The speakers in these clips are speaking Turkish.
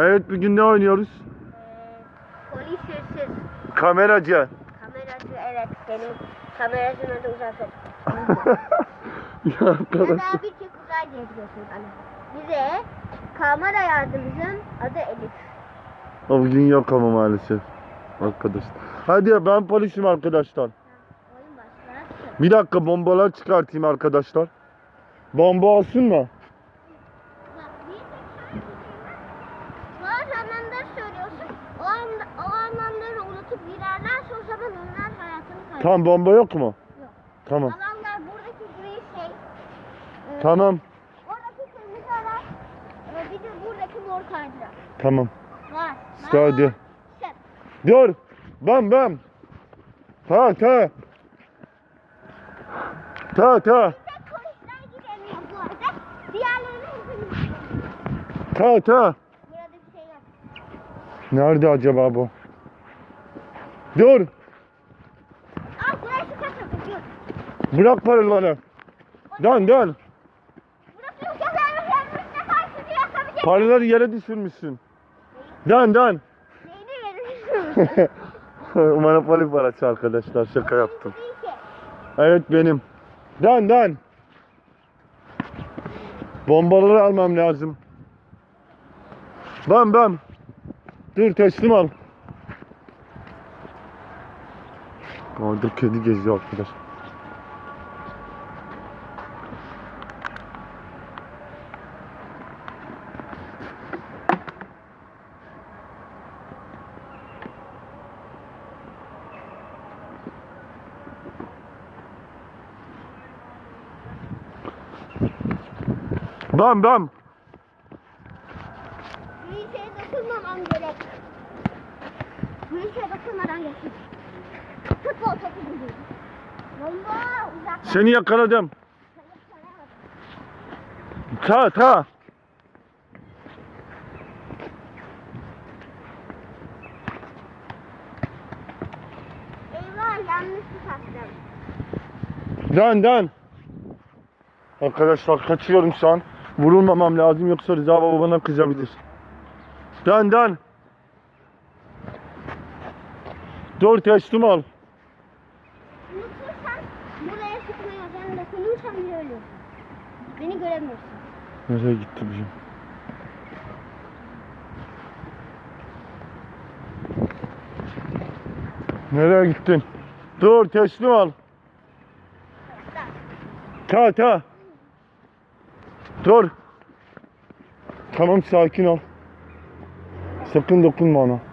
Evet bugün ne oynuyoruz? Ee, polis hırsız. Kameracı. Kameracı evet benim kameracının adı Uzafet. ya arkadaş. da bir tek uzay diye biliyorsun hani. Bize kamera yardımcımızın adı Elif. O bugün yok ama maalesef. Arkadaşlar. Hadi ya ben polisim arkadaşlar. Bir dakika bombalar çıkartayım arkadaşlar. Bomba olsun mu? Ya, bir tek şöyle bir şey var. Bazı anlamları söylüyorsun. O, anda, o anlamları unutup girerlerse o zaman onlar hayatını kaybeder. Tamam bomba yok mu? Yok. Tamam. Alanlar buradaki gri şey. e, Tamam. Oradaki kırmızı araç. e, bir de buradaki mor kaydırak. Tamam. Var. Var. hadi. İşte. Dur. Bam bam. Ta ta. Ta ta. Tek polisler giremiyor bu arada. Diğerlerinin hepimiz. Ta ta. Burada bir şey yok. Nerede acaba bu? Dur. Al burası kaçak. Dur. Bırak paraları. Dön dön. Burası karşı. Paraları yere düşürmüşsün. Dön dön. Neyini verir? Monopoly parası arkadaşlar şaka yaptım. Evet benim. Dön dön. Bombaları almam lazım. Bam bam. Dur teslim al. Orada kedi geziyor arkadaş. Bam bam. Futbol topu gibi. Bomba. Seni yakaladım. Ta ta. Eyvah yanlış tutattım. Dön dön. Arkadaşlar kaçıyorum şu an. Vurulmamam lazım yoksa Rıza baba bana kızabilir. Dön dön. Dur teslim ol. Unutursan buraya sıkmaya ben dokunursam bile ölüyorum. Beni göremiyorsun. Nereye gitti bizim? Nereye gittin? Dur teslim ol. Ta ta. Dur. Tamam sakin ol. Sakın dokunma ona.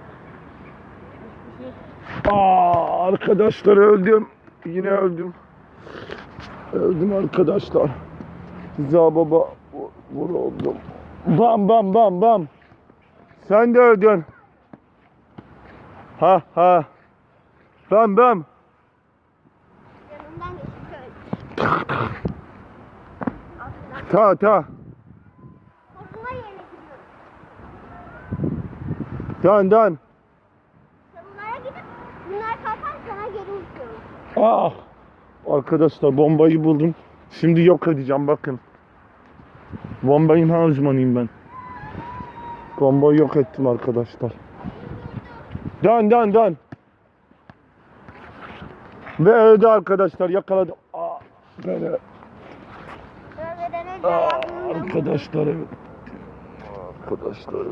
Aa, arkadaşlar öldüm. Yine öldüm. Öldüm arkadaşlar. Rıza baba vu- vuruldum. Bam bam bam bam. Sen de öldün. Ha ha. Bam bam. Yanımdan geçip. Ta ta. Korkuma yerine gidiyorum. Dön dön. Sana geri uçuyorum. Ah. Arkadaşlar bombayı buldum. Şimdi yok edeceğim bakın. Bombayın her uzmanıyım ben. Bombayı yok ettim arkadaşlar. Dön dön dön. Ve öldü arkadaşlar yakaladım. Aa, böyle. Ölmeden önce Aa, da arkadaşlar öldü. Arkadaşlar öldü.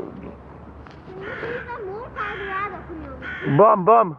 Bam bam.